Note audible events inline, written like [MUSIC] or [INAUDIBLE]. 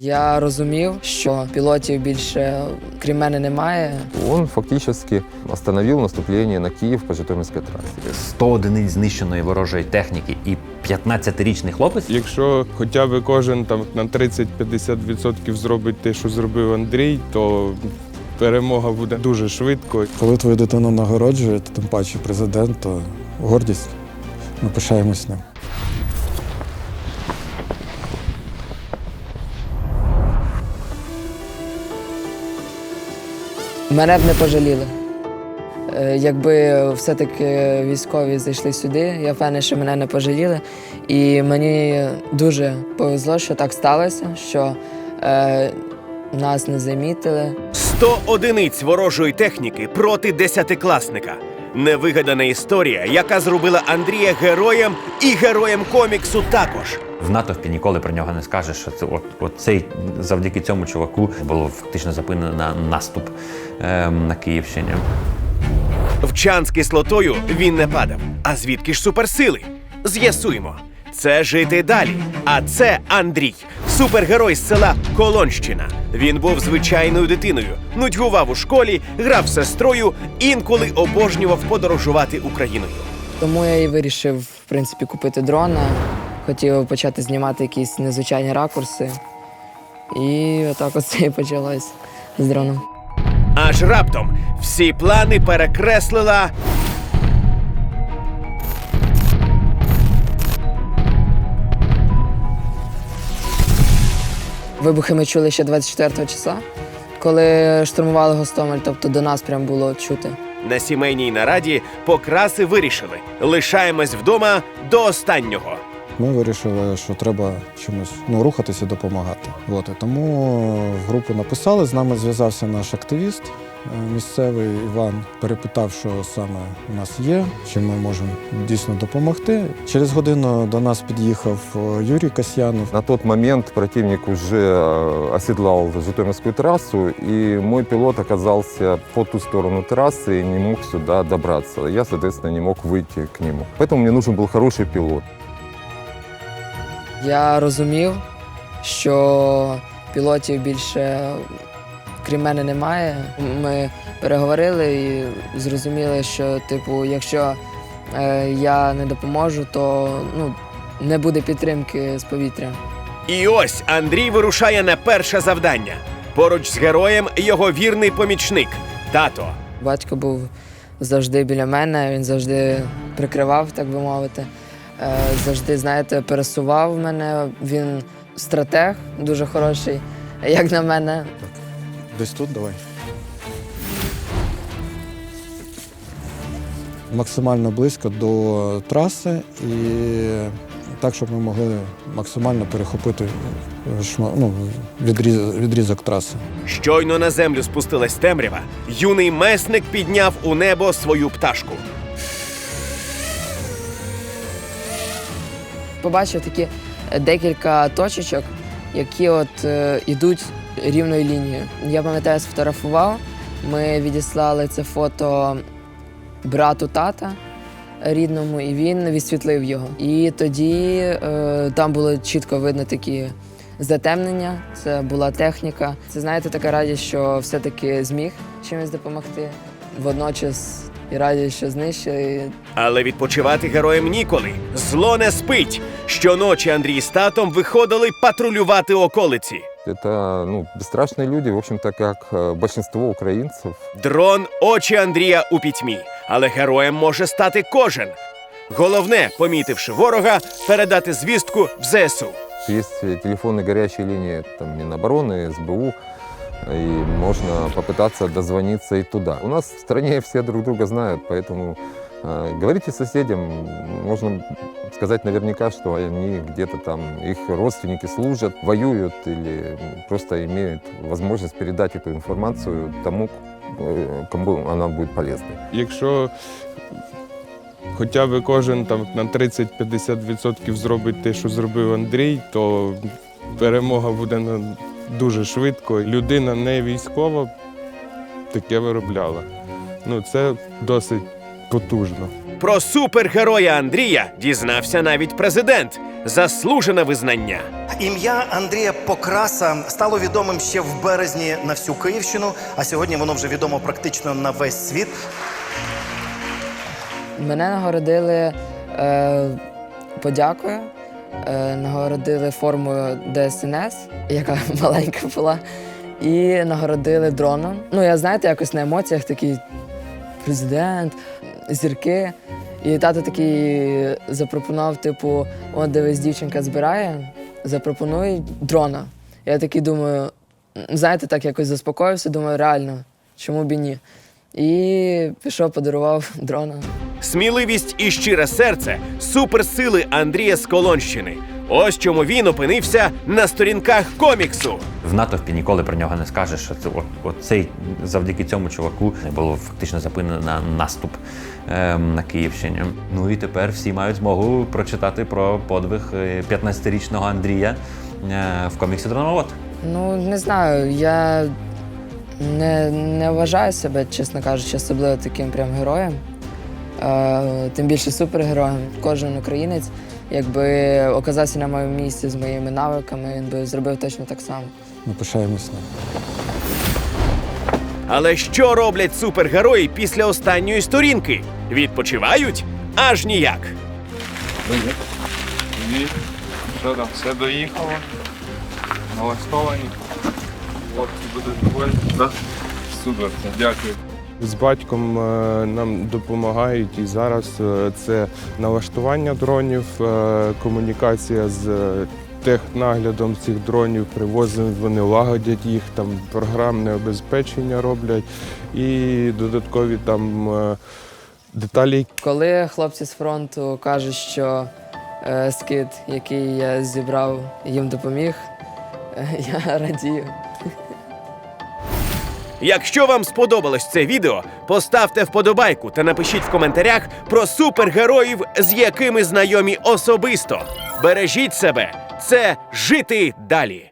Я розумів, що пілотів більше крім мене немає. Он фактически остановил наступление на Киев по Житомирской трассе. 100 одиниць знищеної ворожої техніки і 15-річний хлопець. Якщо хоча б кожен там на 30-50% зробить те, що зробив Андрій, то перемога буде дуже швидко. Коли твою дитину нагороджують, тим паче президент, то гордість. Ми пишаємось ним. Мене б не пожаліли. Е, Якби все-таки військові зайшли сюди, я впевнена, що мене не пожаліли. І мені дуже повезло, що так сталося, що е, нас не замітили. 100 одиниць ворожої техніки проти десятикласника. Невигадана історія, яка зробила Андрія героєм і героєм коміксу також. В натовпі ніколи про нього не скажеш, що це от, от цей завдяки цьому чуваку було фактично зупинено наступ ем, на Київщині. В з кислотою він не падав. А звідки ж суперсили? З'ясуємо. Це жити далі. А це Андрій, супергерой з села Колонщина. Він був звичайною дитиною, нудьгував у школі, грав з сестрою, інколи обожнював подорожувати Україною. Тому я і вирішив, в принципі, купити дрона. Хотів почати знімати якісь незвичайні ракурси. І отак оце і почалось з дроном. Аж раптом всі плани перекреслила Вибухи ми чули ще 24 числа, коли штурмували Гостомель, тобто до нас прям було чути. на сімейній нараді. Покраси вирішили. Лишаємось вдома до останнього. Ми вирішили, що треба чимось ну, рухатися допомагати. От, і тому в групу написали, з нами зв'язався наш активіст місцевий Іван, перепитав, що саме у нас є, чим ми можемо дійсно допомогти. Через годину до нас під'їхав е, Юрій Касьянов. На тот момент противник уже э, оседлал Житомирскую трассу, и мой пилот оказался по ту сторону трассы и не мог сюда добраться. Я, соответственно, не мог выйти к нему. Поэтому мне нужен был хороший пилот. Я розумів, що пілотів більше крім мене немає. Ми переговорили і зрозуміли, що, типу, якщо е, я не допоможу, то ну, не буде підтримки з повітря. І ось Андрій вирушає на перше завдання. Поруч з героєм його вірний помічник тато. Батько був завжди біля мене, він завжди прикривав, так би мовити. Е, Завжди, знаєте, пересував мене. Він стратег дуже хороший, як на мене. Десь тут давай. Максимально близько до траси і так, щоб ми могли максимально перехопити е, шма- ну, відріз- відрізок траси. Щойно на землю спустилась темрява. Юний месник підняв у небо свою пташку. Побачив такі е, декілька точечок, які от е, ідуть рівною лінією. Я пам'ятаю, сфотографував. Ми відіслали це фото брату тата рідному, і він відсвітлив його. І тоді е, там було чітко видно такі затемнення. Це була техніка. Це знаєте, така радість, що все-таки зміг чимось допомогти. Водночас і радість, що знищили. Але відпочивати героям ніколи. Зло не спить. Щоночі Андрій з татом виходили патрулювати околиці. Это ну, бесстрашные люди, в общем-то, как э, большинство украинцев. Дрон очі Андрія у пітьмі, але героєм може стати кожен. Головне, помітивши ворога, передати звістку в ЗСУ. Есть э, телефонные горячие линии там, Минобороны, СБУ, и можно попытаться дозвониться и туда. У нас в стране все друг друга знают, поэтому э, говорите соседям, можно сказать наверняка, что они где-то там, их родственники служат, воюют или просто имеют возможность передать эту информацию тому, э, кому она будет полезной. Якщо хоча б кожен там на 30-50% зробить те, що зробив Андрій, то перемога буде на- дуже швидко. Людина не військова таке виробляла. Ну, це досить потужно. Про супергероя Андрія дізнався навіть президент. Заслужене визнання. Ім'я Андрія Покраса стало відомим ще в березні на всю Київщину, а сьогодні воно вже відомо практично на весь світ. Мене нагородили е, подякою, нагородили формою ДСНС, яка [LAUGHS] маленька була, і нагородили дроном. Ну, я знаєте, якось на емоціях такий президент, зірки. І тато такий запропонував, типу, от дивись, дівчинка збирає, запропонуй дрона. Я такий думаю, знаєте, так якось заспокоївся, думаю, реально, чому б і ні. І пішов, подарував дрона. Сміливість і щире серце суперсили Андрія з Колонщини. Ось чому він опинився на сторінках коміксу. В натовпі ніколи про нього не скажеш, що це от, от цей завдяки цьому чуваку було фактично зупинено на наступ ем, на Київщині. Ну і тепер всі мають змогу прочитати про подвиг е, 15-річного Андрія е, в коміксі Дроновод. Ну, не знаю, я не, не вважаю себе, чесно кажучи, особливо таким прям героєм. Е, тим більше супергероєм. Кожен українець, якби оказався на моєму місці з моїми навиками, він би зробив точно так само. Ми пишаємось ним. Але що роблять супергерої після останньої сторінки? Відпочивають? Аж ніяк. Ні. Що там, все доїхало? Налаштовані? Хлопці будуть довольні? Так? Супер, дякую. З батьком е, нам допомагають і зараз е, це налаштування дронів, е, комунікація з технаглядом цих дронів, привозимо, вони лагодять їх, там програмне обезпечення роблять і додаткові там деталі, Коли хлопці з фронту кажуть, що скид, який я зібрав, їм допоміг, я радію. Якщо вам сподобалось це відео, поставте вподобайку та напишіть в коментарях про супергероїв, з якими знайомі особисто. Бережіть себе, це жити далі.